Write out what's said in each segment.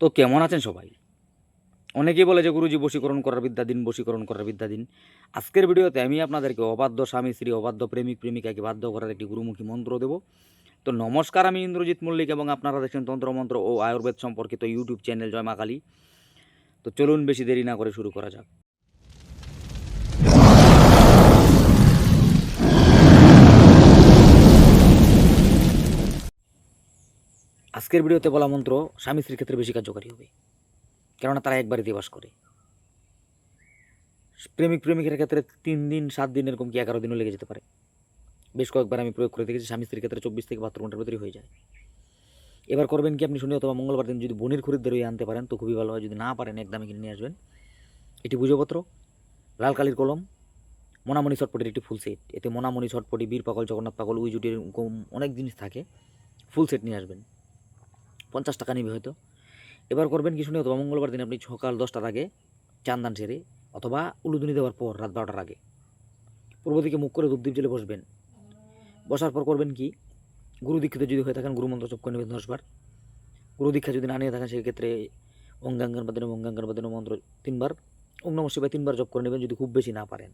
তো কেমন আছেন সবাই? অনেকেই বলে যে গুরুজি বশীকরণ করার বিদ্যা দিন, বশীকরণ করার বিদ্যা দিন। আজকের ভিডিওতে আমি আপনাদেরকে অবাধ্য স্বামী স্ত্রী অবাধ্য প্রেমিক, প্রেমিকাকে বাধ্য করার একটি গুরুমুখী মন্ত্র দেব। তো নমস্কার, আমি ইন্দ্রজিৎ মল্লিক এবং আপনারা দেখছেন তন্ত্রমন্ত্র ও আয়ুর্বেদ সম্পর্কিত ইউটিউব চ্যানেল জয় মা কালী। তো চলুন বেশি দেরি না করে শুরু করা যাক। আজকের ভিডিওতে বলা মন্ত্র, স্বামী স্ত্রীর ক্ষেত্রে বেশি কার্যকারী হবে। কেননা তারা এক বাড়িতে বাস করে। প্রেমিক প্রেমিকের ক্ষেত্রে তিন দিন, সাত দিন এরকম কি এগারো দিনও লেগে যেতে পারে? বেশ কয়েকবার আমি প্রয়োগ করে দেখেছি, স্বামী স্ত্রীর ক্ষেত্রে চব্বিশ থেকে বাহাত্তর ঘণ্টার ভিতরে হয়ে যায়। এবার করবেন কি আপনি শুনে অথবা মঙ্গলবার দিন যদি বনির খরিদ্দার হয়ে আনতে পারেন, তো খুবই ভালো হয়। যদি না পারেন একদমই কিনে নিয়ে আসবেন। এটি পুজোপত্র লাল কালির কলম, মোনামণি ছটপটির একটি ফুল সেট। এতে মোনামণি, ছটপটি বীর পাগল জগন্নাথ পাগল উইজুটির এরকম অনেক জিনিস থাকে। ফুল সেট নিয়ে আসবেন। পঞ্চাশ টাকা নিবে হয়তো। এবার করবেন কি শুনে অথবা মঙ্গলবার দিন আপনি সকাল দশটার আগে চান্দান সেরে অথবা উলুদুনি দেওয়ার পর রাত বারোটার আগে। পূর্ব দিকে মুখ করে ধূপদীপ জেলে বসবেন। বসার পর করবেন কি, গুরু দীক্ষিত যদি হয়ে থাকেন, গুরুমন্ত্র জপ করে নেবেন দশবার। গুরু দীক্ষা যদি না নিয়ে থাকেন, সেক্ষেত্রে অঙ্গাঙ্গান বাদিন অঙ্গাঙ্গান বাদিন মন্ত্র তিনবার ওম নম শিবায় তিনবার জপ করে নেবেন যদি খুব বেশি না পারেন।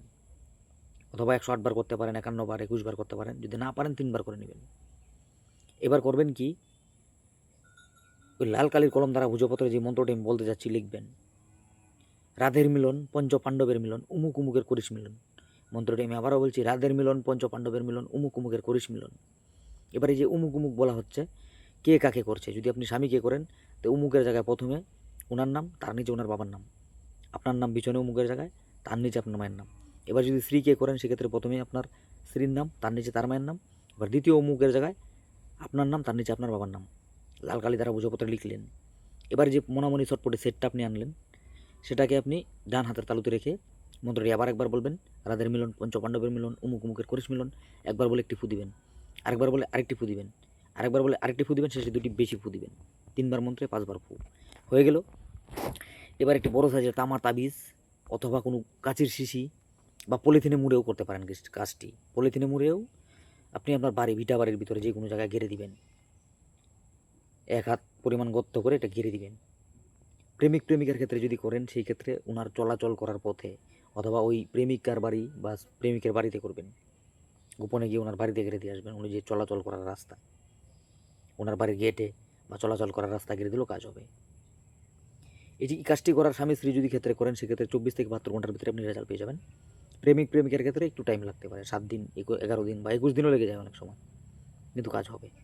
অথবা একশো আটবার করতে পারেন একান্ন বার একুশ বার করতে পারেন, যদি না পারেন তিনবার করে নেবেন। এবার করবেন কি ওই লাল কালির কলম দ্বারা ভুজপত্রে যে মন্ত্রটি আমি বলতে যাচ্ছি লিখবেন। রাধের মিলন পঞ্চ পাণ্ডবের মিলন, উমুক উমুকের করিস মিলন। মন্ত্রটি আমি আবারও বলছি, রাধের মিলন পঞ্চ পাণ্ডবের মিলন, উমুক উমুকের করিস মিলন। এবারে যে উমুক উমুক বলা হচ্ছে, কে কাকে করছে? যদি আপনি স্বামীকে করেন, তো উমুকের জায়গায় প্রথমে ওনার নাম, তার নিচে ওনার বাবার নাম। আপনার নাম পিছনে উমুকের জায়গায়, তার নিচে আপনার মায়ের নাম। এবার যদি স্ত্রীকে করেন, সেক্ষেত্রে প্রথমে আপনার স্ত্রীর নাম, তার নিচে তার মায়ের নাম। এবার দ্বিতীয় উমুকের জায়গায় আপনার নাম, তার নিচে আপনার বাবার নাম। লাল কালি দ্বারা বুঝোপত্র লিখলেন। এবার যে মনামনি ছটপটে সেটটা আপনি আনলেন, সেটাকে আপনি ডান হাতের তালুতে রেখে মন্ত্রটি আবার একবার বলবেন, রাধের মিলন, পঞ্চপাণ্ডবের মিলন, উমুক উমুকের করিস মিলন, একবার বলে একটি ফু দিবেন, আরেকবার বলে আরেকটি ফু দিবেন, আরেকবার বলে আরেকটি ফু দিবেন, শেষে দুটি বেশি ফু দিবেন, তিনবার মন্ত্রে পাঁচবার ফু। হয়ে গেল। এবার একটি বড় সাইজের তামার তাবিজ অথবা কোনো কাচির শিশি বা পলিথিনে মুড়েও করতে পারেন কাজটি। পলিথিনে মুড়েও আপনি আপনার বাড়ি, ভিটা বাড়ির ভিতরে যে কোনো জায়গায় ঘিরে দিবেন। এক হাত পরিমাণ গর্ত করে এটা ঘিরে দিবেন। প্রেমিক প্রেমিকার ক্ষেত্রে যদি করেন, সেই ক্ষেত্রে ওনার চলাচল করার পথে অথবা ওই প্রেমিকার বাড়ি বা প্রেমিকের বাড়িতে করবেন। গোপনে গিয়ে ওনার বাড়িতে ঘিরে দিয়ে আসবেন। উনি যে চলাচল করার রাস্তা ওনার বাড়ির গেটে বা চলাচল করার রাস্তা ঘিরে দিলেও কাজ হবে। এই যে কাজটি করার স্বামী স্ত্রী যদি ক্ষেত্রে করেন, সেক্ষেত্রে চব্বিশ থেকে বাহাত্তর ঘণ্টার ভিতরে আপনি রেজাল্ট পেয়ে যাবেন। প্রেমিক প্রেমিকার ক্ষেত্রে একটু টাইম লাগতে পারে। সাত দিন এগারো দিন বা একুশ দিনও লেগে যায় অনেক সময়। কিন্তু কাজ হবে।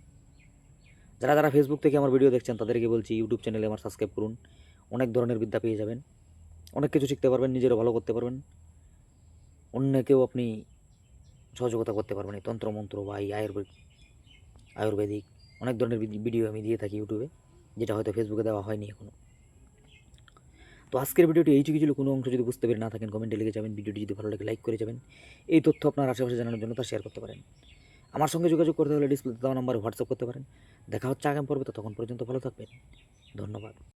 যারা যারা ফেসবুক থেকে আমার ভিডিও দেখছেন, তাদেরকে বলছি ইউটিউব চ্যানেলে আমার সাবস্ক্রাইব করুন। অনেক ধরনের বিদ্যা পেয়ে যাবেন। অনেক কিছু শিখতে পারবেন, নিজেরও ভালো করতে পারবেন। অন্যকেও আপনি সহযোগিতা করতে পারবেন এই তন্ত্রমন্ত্র বা এই আয়ুর্বেদ, আয়ুর্বেদিক। অনেক ধরনের ভিডিও আমি দিয়ে থাকি ইউটিউবে যেটা হয়তো ফেসবুকে দেওয়া হয়নি এখনও তো আজকের ভিডিওটি এইটুকু ছিল কোনো অংশ যদি বুঝতে পেরে না থাকেন কমেন্টে লিখে যাবেন। ভিডিওটি যদি ভালো লাগে লাইক করে যাবেন। এই তথ্য আপনার আশেপাশে জানানোর জন্য তা শেয়ার করতে পারেন। আমার সঙ্গে যোগাযোগ করতে হলে ডিসপ্লে দেওয়া নাম্বারে হোয়াটসঅ্যাপ করতে পারেন। দেখা হচ্ছে আগাম পর্বে তখন পর্যন্ত ভালো থাকবেন। ধন্যবাদ।